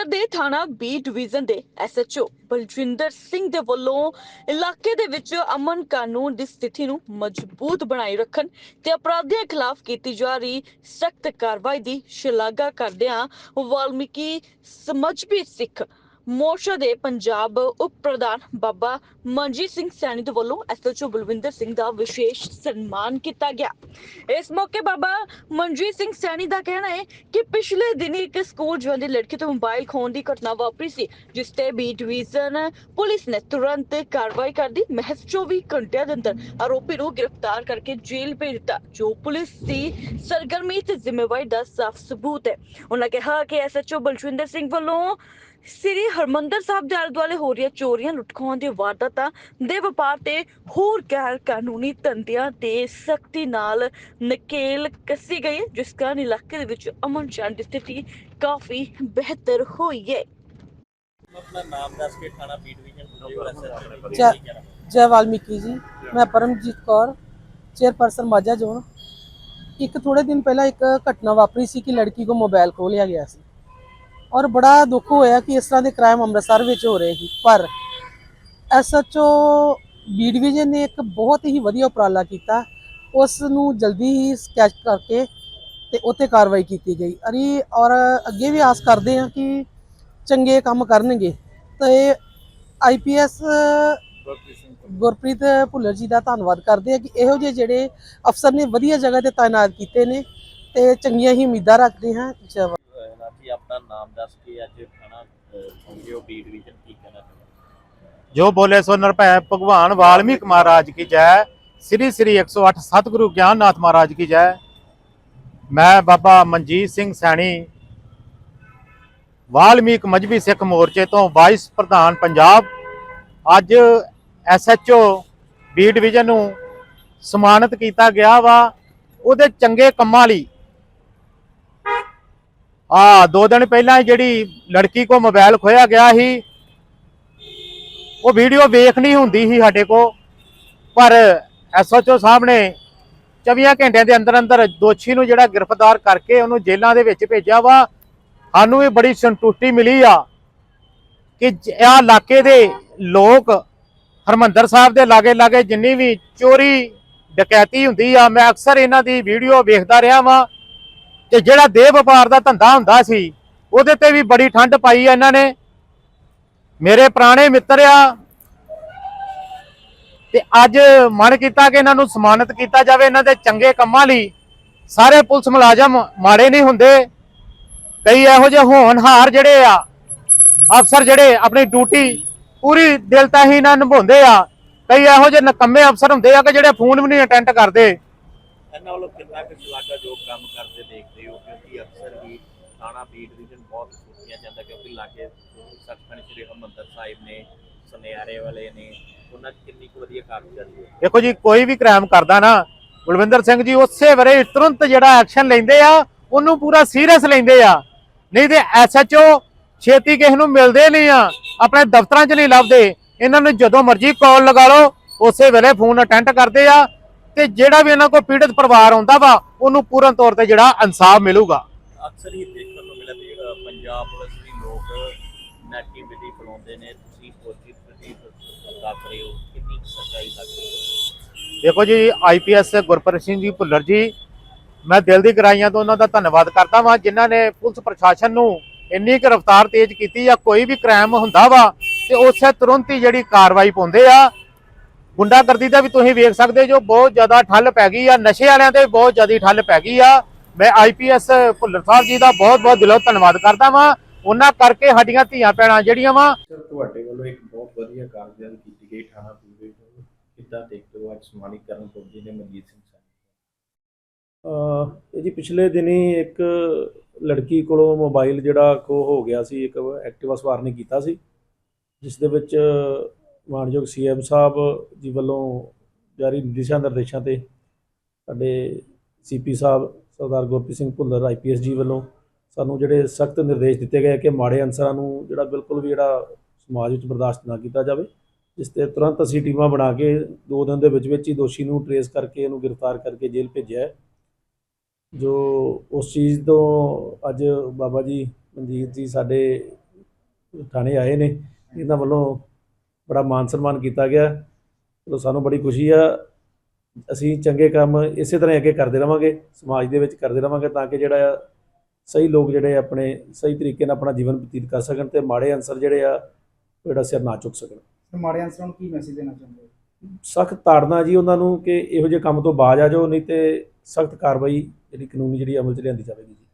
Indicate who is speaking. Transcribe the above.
Speaker 1: ਅੰਮ੍ਰਿਤਸਰ ਦੇ ਥਾਣਾ B division ਦੇ ਐਸਐਚਓ ਬਲਜਿੰਦਰ ਸਿੰਘ ਦੇ ਵੱਲੋਂ ਇਲਾਕੇ ਦੇ ਵਿੱਚ ਅਮਨ ਕਾਨੂੰਨ ਦੀ ਸਥਿਤੀ ਨੂੰ ਮਜ਼ਬੂਤ ਬਣਾਈ ਰੱਖਣ ਤੇ ਅਪਰਾਧੀਆਂ ਖਿਲਾਫ ਕੀਤੀ ਜਾ ਰਹੀ ਸਖਤ ਕਾਰਵਾਈ ਦੀ ਸ਼ਲਾਘਾ ਕਰਦਿਆਂ ਵਾਲਮੀਕੀ ਸਮਝਵੀ ਸਿੱਖ ਮੋਰਚਾ ਦੇ ਪੰਜਾਬ ਉਪ ਪ੍ਰਧਾਨ ਬਾਬਾ ਮਨਜੀਤ ਸਿੰਘ ਸੈਣੀ ਦੇ ਵੱਲੋਂ ਐਸਐਚਓ ਬਲਵਿੰਦਰ ਸਿੰਘ ਦਾ ਵਿਸ਼ੇਸ਼ ਸਨਮਾਨ ਕੀਤਾ ਗਿਆ। ਇਸ ਮੌਕੇ ਬਾਬਾ ਮਨਜੀਤ ਸਿੰਘ ਸੈਣੀ ਦਾ ਕਹਿਣਾ ਹੈ ਕਿ ਪਿਛਲੇ ਦਿਨੀ ਇੱਕ ਸਕੂਲ ਜਾਂਦੀ ਲੜਕੀ ਤੋਂ ਮੋਬਾਈਲ ਖੋਣ ਦੀ ਘਟਨਾ ਵਾਪਰੀ ਸੀ, ਜਿਸ ਤੇ ਬੀ ਡਿਵੀਜ਼ਨ ਪੁਲਿਸ ਨੇ ਤੁਰੰਤ ਕਾਰਵਾਈ ਕਰਦੀ ਮਹਿਜ਼ 24 ਘੰਟਿਆਂ ਦੇ ਅੰਦਰ ਆਰੋਪੀ ਨੂੰ ਗ੍ਰਿਫਤਾਰ ਕਰਕੇ ਜੇਲ੍ਹ ਭੇਜ ਦਿੱਤਾ, ਜੋ ਪੁਲਿਸ ਦੀ ਸਰਗਰਮੀ ਤੇ ਜ਼ਿੰਮੇਵਾਰੀ ਦਾ ਸਾਫ਼ ਸਬੂਤ ਹੈ। ਉਹਨਾਂ ਕਿਹਾ ਕਿ ਐਸਐਚਓ ਬਲਜਿੰਦਰ ਸਿੰਘ ਵੱਲੋਂ ਸ੍ਰੀ ਹਰਮੰਦਰ ਸਾਹਿਬ ਦੇ ਆਲੇ ਦੁਆਲੇ ਹੋ ਰਹੀਆਂ ਚੋਰੀਆਂ ਲੁੱਟਖੋਆਂ ਦੀਆਂ ਵਾਰਦਾਤਾਂ ਦੇ ਵਪਾਰ ਤੇ ਹੋਰ ਗੈਰ ਕਾਨੂੰਨੀ ਧੰਦਿਆਂ ਤੇ ਸਖਤੀ ਨਾਲ ਨਕੇਲ ਕੱਸੀ ਗਈ ਹੈ ਜਿਸ ਕਾਰਨ ਇਲਾਕੇ ਦੇ ਵਿੱਚ ਅਮਨ ਸ਼ਾਂਤੀ ਦੀ ਸਥਿਤੀ ਕਾਫੀ ਬਿਹਤਰ ਹੋਈ ਹੈ।
Speaker 2: ਆਪਣਾ ਨਾਮ ਦੱਸ ਕੇ ਥਾਣਾ ਬੀ ਡਿਵੀਜ਼ਨ ਪੁਲਿਸ
Speaker 3: ਜੈ ਜੈ ਵਾਲਮੀਕੀ ਜੀ ਮੈਂ ਪਰਮਜੀਤ ਕੌਰ ਚੇਅਰਪਰਸਨ ਮਾਝਾ ਜ਼ੋਨ। ਇੱਕ ਥੋੜੇ ਦਿਨ ਪਹਿਲਾਂ ਇੱਕ ਘਟਨਾ ਵਾਪਰੀ ਸੀ ਕਿ ਲੜਕੀ ਕੋ ਮੋਬਾਈਲ ਖੋਹ ਲਿਆ ਗਿਆ ਸੀ। ਔਰ ਬੜਾ ਦੁੱਖ ਹੋਇਆ ਕਿ ਇਸ ਤਰ੍ਹਾਂ ਦੇ ਕ੍ਰਾਈਮ ਅੰਮ੍ਰਿਤਸਰ ਵਿੱਚ ਹੋ ਰਹੇ ਸੀ। ਪਰ ਐਸਐਚਓ ਬੀ ਡਿਵੀਜ਼ਨ ਨੇ ਇੱਕ ਬਹੁਤ ਹੀ ਵਧੀਆ ਉਪਰਾਲਾ ਕੀਤਾ। ਉਸ ਨੂੰ ਜਲਦੀ ਹੀ ਸਕੈਚ ਕਰਕੇ ਤੇ ਉੱਤੇ ਕਾਰਵਾਈ ਕੀਤੀ ਗਈ। ਅਰੀ ਔਰ ਅੱਗੇ ਵੀ ਆਸ ਕਰਦੇ ਹਾਂ ਕਿ ਚੰਗੇ ਕੰਮ ਕਰਨਗੇ। ਤੇ ਆਈਪੀਐਸ ਗੁਰਪ੍ਰੀਤ ਭੁੱਲਰ ਜੀ ਦਾ ਧੰਨਵਾਦ ਕਰਦੇ ਹਾਂ ਕਿ ਇਹੋ ਜਿਹੇ ਜਿਹੜੇ ਅਫਸਰ ਨੇ, ਵਧੀਆ ਜਗ੍ਹਾ ਤੇ ਤਾਇਨਾਤ ਕੀਤੇ ਨੇ ਤੇ ਚੰਗੀਆਂ ਹੀ ਉਮੀਦਾਂ ਰੱਖਦੇ ਹਾਂ। ਜੈ
Speaker 2: ਆਪਣਾ ਨਾਮ ਦੱਸ ਕੇ ਅੱਜ ਥਾਣਾ ਪਹੁੰਚੇ ਹੋ ਬੀ ਡਿਵੀਜ਼ਨ ਕੀ ਕਹਿਣਾ
Speaker 4: ਜੋ ਬੋਲੇ ਸੋ ਨਿਰਭੈ ਭਗਵਾਨ ਵਾਲਮੀਕ ਮਹਾਰਾਜ ਕੀ ਜੈ। ਸ੍ਰੀ ਸ੍ਰੀ 108 ਸਤਿਗੁਰੂ ਗਿਆਨਨਾਥ ਮਹਾਰਾਜ ਕੀ ਜੈ। ਮੈਂ ਬਾਬਾ ਮਨਜੀਤ ਸਿੰਘ ਸੈਣੀ, ਵਾਲਮੀਕ ਮਜਬੀ ਸਿੱਖ ਮੋਰਚੇ ਤੋਂ ਵਾਈਸ ਪ੍ਰਧਾਨ ਪੰਜਾਬ। ਅੱਜ ਐਸਐਚਓ ਬੀ ਡਿਵੀਜ਼ਨ ਨੂੰ ਸਨਮਾਨਿਤ ਕੀਤਾ ਗਿਆ ਵਾ। ਉਹਦੇ ਚੰਗੇ ਕੰਮਾਂ ਲਈ ਆ ਦੋ ਦਿਨ ਪਹਿਲਾਂ ਜਿਹੜੀ ਲੜਕੀ ਕੋ ਮੋਬਾਈਲ ਖੋਇਆ ਗਿਆ ਸੀ, ਉਹ ਵੀਡੀਓ ਵੇਖਣੀ ਹੁੰਦੀ ਸੀ ਸਾਡੇ ਕੋ। ਪਰ ਐਸਐਚਓ ਸਾਹਿਬ ਨੇ 24 ਘੰਟਿਆਂ ਦੇ ਅੰਦਰ ਅੰਦਰ ਦੋਸ਼ੀ ਨੂੰ ਜਿਹੜਾ ਗ੍ਰਿਫਤਾਰ ਕਰਕੇ ਉਹਨੂੰ ਜੇਲ੍ਹਾਂ ਦੇ ਵਿੱਚ ਭੇਜਿਆ ਵਾ, ਸਾਨੂੰ ਵੀ ਬੜੀ ਸੰਤੁਸ਼ਟੀ ਮਿਲੀ ਆ ਕਿ ਇਹ ਇਲਾਕੇ ਦੇ ਲੋਕ ਹਰਮੰਦਰ ਸਾਹਿਬ ਦੇ ਲਾਗੇ ਲਾਗੇ ਜਿੰਨੀ ਵੀ ਚੋਰੀ ਡਕੈਤੀ ਹੁੰਦੀ ਆ, ਮੈਂ ਅਕਸਰ ਇਹਨਾਂ ਦੀ ਵੀਡੀਓ ਵੇਖਦਾ ਰਿਹਾ ਵਾਂ। ਤੇ ਜਿਹੜਾ ਦੇਹ ਵਪਾਰ ਦਾ ਧੰਦਾ ਹੁੰਦਾ ਸੀ, ਉਹਦੇ ਤੇ ਵੀ ਬੜੀ ਠੰਡ ਪਾਈ ਆ ਇਹਨਾਂ ਨੇ। ਮੇਰੇ ਪੁਰਾਣੇ ਮਿੱਤਰ ਆ, ਤੇ ਅੱਜ ਮਨ ਕੀਤਾ ਕਿ ਇਹਨਾਂ ਨੂੰ ਸਨਮਾਨਿਤ ਕੀਤਾ ਜਾਵੇ ਇਹਨਾਂ ਦੇ ਚੰਗੇ ਕੰਮਾਂ ਲਈ। ਸਾਰੇ ਪੁਲਿਸ ਮੁਲਾਜ਼ਮ ਮਾੜੇ ਨਹੀਂ ਹੁੰਦੇ। ਕਈ ਇਹੋ ਜਿਹੇ ਹੋਣਹਾਰ ਜਿਹੜੇ ਆ, ਅਫਸਰ ਜਿਹੜੇ ਆਪਣੀ ਡਿਊਟੀ ਪੂਰੀ ਦਿਲ ਦਿਲਤਾ ਹੀ ਨਾਲ ਨਿਭਾਉਂਦੇ ਆ। ਕਈ ਇਹੋ ਜਿਹੇ ਨਕੰਮੇ ਅਫਸਰ ਹੁੰਦੇ ਆ ਕਿ ਜਿਹੜੇ ਫੋਨ ਵੀ ਨਹੀਂ ਅਟੈਂਡ ਕਰਦੇ।
Speaker 2: ਇਹਨਾਂ ਵੱਲੋਂ ਕਿੰਨਾ ਕੁ ਸ਼ਲਾਘਾਯੋਗ ਕੰਮ ਕਰਦੇ ਦੇਖਦੇ ਹੋ? ਕਿਉਂਕਿ ਅਕਸਰ ਹੀ ਥਾਣਾ ਬੀ ਡਿਵੀਜ਼ਨ ਬਹੁਤ ਸੋਚਿਆ ਜਾਂਦਾ, ਕਿਉਂਕਿ ਲਾਗੇ ਸੱਚਖੰਡ ਸ੍ਰੀ ਹਰਿਮੰਦਰ ਸਾਹਿਬ ਨੇ, ਸੁਨਿਆਰੇ ਵਾਲੇ ਨੇ, ਉਹਨਾਂ 'ਚ ਕਿੰਨੀ ਕੁ ਵਧੀਆ ਕਾਰਗੁਜ਼ਾਰੀ ਹੈ?
Speaker 4: ਦੇਖੋ ਜੀ, ਕੋਈ ਵੀ ਕ੍ਰਾਈਮ ਕਰਦਾ ਨਾ, ਬਲਵਿੰਦਰ ਸਿੰਘ ਜੀ ਉਸੇ ਵੇਲੇ ਤੁਰੰਤ ਜਿਹੜਾ ਐਕਸ਼ਨ ਲੈਂਦੇ ਆ, ਉਹਨੂੰ ਪੂਰਾ ਸੀਰੀਅਸ ਲੈਂਦੇ ਆ। ਨਹੀਂ ਤੇ ਐਸਐਚਓ ਛੇਤੀ ਕਿਸੇ ਨੂੰ ਮਿਲਦੇ ਨਹੀਂ ਆ, ਆਪਣੇ ਦਫ਼ਤਰਾਂ 'ਚ ਨਹੀਂ ਲੱਭਦੇ। ਇਹਨਾਂ ਨੂੰ ਜਦੋਂ ਮਰਜ਼ੀ ਕਾਲ ਲਗਾ ਲਓ, ਉਸੇ ਵੇਲੇ ਫੋਨ ਅਟੈਂਡ ਕਰਦੇ ਆ। ਤੇ ਜਿਹੜਾ ਵੀ ਇਹਨਾਂ ਕੋਲ ਪੀੜਤ ਪਰਿਵਾਰ ਆਉਂਦਾ ਵਾ ਉਹਨੂੰ ਪੂਰਨ ਤੌਰ ਤੇ ਜਿਹੜਾ ਇਨਸਾਫ ਮਿਲੂਗਾ।
Speaker 2: ਅਕਸਰ ਹੀ ਦੇਖਣ ਨੂੰ ਮਿਲਦਾ ਵੀ ਅ, ਪੰਜਾਬ ਪੁਲਿਸ ਦੀ ਲੋਕ ਨੈਗੇਟਿਵਿਟੀ ਫੈਲਾਉਂਦੇ ਨੇ ਤੁਸੀਂ ਪੋਜ਼ਿਟਿਵਿਟੀ ਦੱਸ ਰਹੇ ਹੋ ਕਿੰਨੀ ਕੁ ਸੱਚਾਈ ਲੱਗਦੀ ਹੈ?
Speaker 4: ਦੇਖੋ ਜੀ ਆਈਪੀਐਸ ਗੁਰਪ੍ਰੀਤ ਸਿੰਘ ਜੀ ਭੁੱਲਰ ਜੀ ਮੈਂ ਦਿਲ ਦੀ ਗਹਿਰਾਈਆਂ ਤੋਂ ਉਹਨਾਂ ਦਾ ਧੰਨਵਾਦ ਕਰਦਾ ਵਾਂ ਜਿਨ੍ਹਾਂ ਨੇ ਪੁਲਿਸ ਪ੍ਰਸ਼ਾਸਨ ਨੂੰ ਇੰਨੀ ਕੁ ਰਫ਼ਤਾਰ ਤੇਜ਼ ਕੀਤੀ ਆ ਕੋਈ ਵੀ ਕ੍ਰਾਈਮ ਹੁੰਦਾ ਵਾ ਤੇ ਉਸੇ ਤੁਰੰਤ ਹੀ ਜਿਹੜੀ ਕਾਰਵਾਈ ਪਾਉਂਦੇ ਆ ਗੁੰਡਾਗਰਦੀ ਦਾ ਵੀ ਤੁਸੀਂ ਵੇਖ ਸਕਦੇ ਜੋ ਬਹੁਤ ਜ਼ਿਆਦਾ ਠੱਲ ਪੈ ਗਈ ਆ ਨਸ਼ੇ ਵਾਲਿਆਂ ਤੇ ਬਹੁਤ ਜ਼ਿਆਦਾ ਠੱਲ ਪੈ ਗਈ ਆ। ਮੈਂ ਆਈਪੀਐਸ ਭੁੱਲਰ ਸਾਹਿਬ ਜੀ ਦਾ ਬਹੁਤ ਬਹੁਤ ਦਿਲੋਂ ਧੰਨਵਾਦ ਕਰਦਾ ਵਾਂ। ਉਹਨਾਂ ਕਰਕੇ ਸਾਡੀਆਂ ਧੀਆਂ ਭੈਣਾਂ ਜਿਹੜੀਆਂ ਵਾ
Speaker 5: ਸਰ ਤੁਹਾਡੇ ਵੱਲੋਂ ਇੱਕ ਬਹੁਤ ਵਧੀਆ ਕਾਰਗੁਜ਼ਾਰੀ ਕੀਤੀ ਗਈ ਥਾਣਾ ਪੂਰੇ ਕਿੱਦਾਂ ਦੇਖਦੇ ਹੋ ਅੱਜ ਸਨਮਾਨਿਤ ਕਰਨ ਪਹੁੰਚੇ ਨੇ ਮਨਜੀਤ ਸਿੰਘ ਸੈਣੀ
Speaker 6: ਅਹ ਇਹ ਜੀ ਪਿਛਲੇ ਦਿਨੀ ਇੱਕ ਲੜਕੀ ਕੋਲੋਂ ਮੋਬਾਈਲ ਜਿਹੜਾ ਖੋ ਹੋ ਗਿਆ ਸੀ ਇੱਕ ਐਕਟਿਵਾ ਸਵਾਰ ਨੇ ਕੀਤਾ ਸੀ ਜਿਸ ਦੇ ਵਿੱਚ ਮਾਨਯੋਗ ਸੀਐਮ ਸਾਹਿਬ ਜੀ ਵੱਲੋਂ ਜਾਰੀ ਦਿਸ਼ਾ ਨਿਰਦੇਸ਼ਾਂ ਤੇ ਸਾਡੇ ਸੀਪੀ ਸਾਹਿਬ ਸਰਦਾਰ ਗੁਰਪ੍ਰੀਤ ਸਿੰਘ ਭੁੱਲਰ ਆਈਪੀਐਸ ਜੀ ਵੱਲੋਂ ਸਾਨੂੰ ਜਿਹੜੇ ਸਖਤ ਨਿਰਦੇਸ਼ ਦਿੱਤੇ ਗਏ ਕਿ ਮਾੜੇ ਅਨਸਰਾਂ ਨੂੰ ਜਿਹੜਾ ਬਿਲਕੁਲ ਵੀ ਜਿਹੜਾ ਸਮਾਜ ਵਿੱਚ ਬਰਦਾਸ਼ਤ ਨਾ ਕੀਤਾ ਜਾਵੇ, ਜਿਸ ਤੇ ਤੁਰੰਤ ਅਸੀਂ ਟੀਮਾਂ ਬਣਾ ਕੇ ਦੋ ਦਿਨ ਦੇ ਵਿੱਚ ਵਿੱਚ ਹੀ ਦੋਸ਼ੀ ਨੂੰ ਟਰੇਸ ਕਰਕੇ ਇਹਨੂੰ ਗ੍ਰਿਫਤਾਰ ਕਰਕੇ ਜੇਲ੍ਹ ਭੇਜਿਆ ਜੋ ਉਸ ਚੀਜ਼ ਤੋਂ ਅੱਜ ਬਾਬਾ ਜੀ ਮਨਜੀਤ ਜੀ ਸਾਡੇ ਥਾਣੇ ਆਏ ਨੇ, ਇਹਨਾਂ ਵੱਲੋਂ ਬੜਾ ਮਾਨ ਸਨਮਾਨ ਕੀਤਾ ਗਿਆ। ਚਲੋ ਸਾਨੂੰ ਬੜੀ ਖੁਸ਼ੀ ਆ। ਅਸੀਂ ਚੰਗੇ ਕੰਮ ਇਸੇ ਤਰ੍ਹਾਂ ਅੱਗੇ ਕਰਦੇ ਰਵਾਂਗੇ ਸਮਾਜ ਦੇ ਵਿੱਚ ਕਰਦੇ ਰਵਾਂਗੇ ਤਾਂ ਕਿ ਜਿਹੜਾ ਆ ਸਹੀ ਲੋਕ ਜਿਹੜੇ ਆਪਣੇ ਸਹੀ ਤਰੀਕੇ ਨਾਲ ਆਪਣਾ ਜੀਵਨ ਬਤੀਤ ਕਰ ਸਕਣ ਤੇ ਮਾੜੇ ਅਨਸਰ ਜਿਹੜੇ ਆ ਜਿਹੜਾ ਸਿਰ ਨਾ ਚੁੱਕ ਸਕਣ।
Speaker 7: ਮਾੜੇ ਅਨਸਰਾਂ ਨੂੰ ਕੀ ਮੈਸੇਜ ਦੇਣਾ ਚਾਹੁੰਦੇ ਹੋ?
Speaker 6: ਸਖਤ ਤਾੜਨਾ ਜੀ ਉਹਨਾਂ ਨੂੰ ਕਿ ਇਹੋ ਜਿਹੇ ਕੰਮ ਤੋਂ ਬਾਜ਼ ਆ ਜਾਓ ਨਹੀਂ ਤੇ ਸਖਤ ਕਾਰਵਾਈ ਜਿਹੜੀ ਕਾਨੂੰਨੀ ਜਿਹੜੀ ਅਮਲ ਚ ਲਿਆਂਦੀ ਜਾਵੇਗੀ ਜੀ।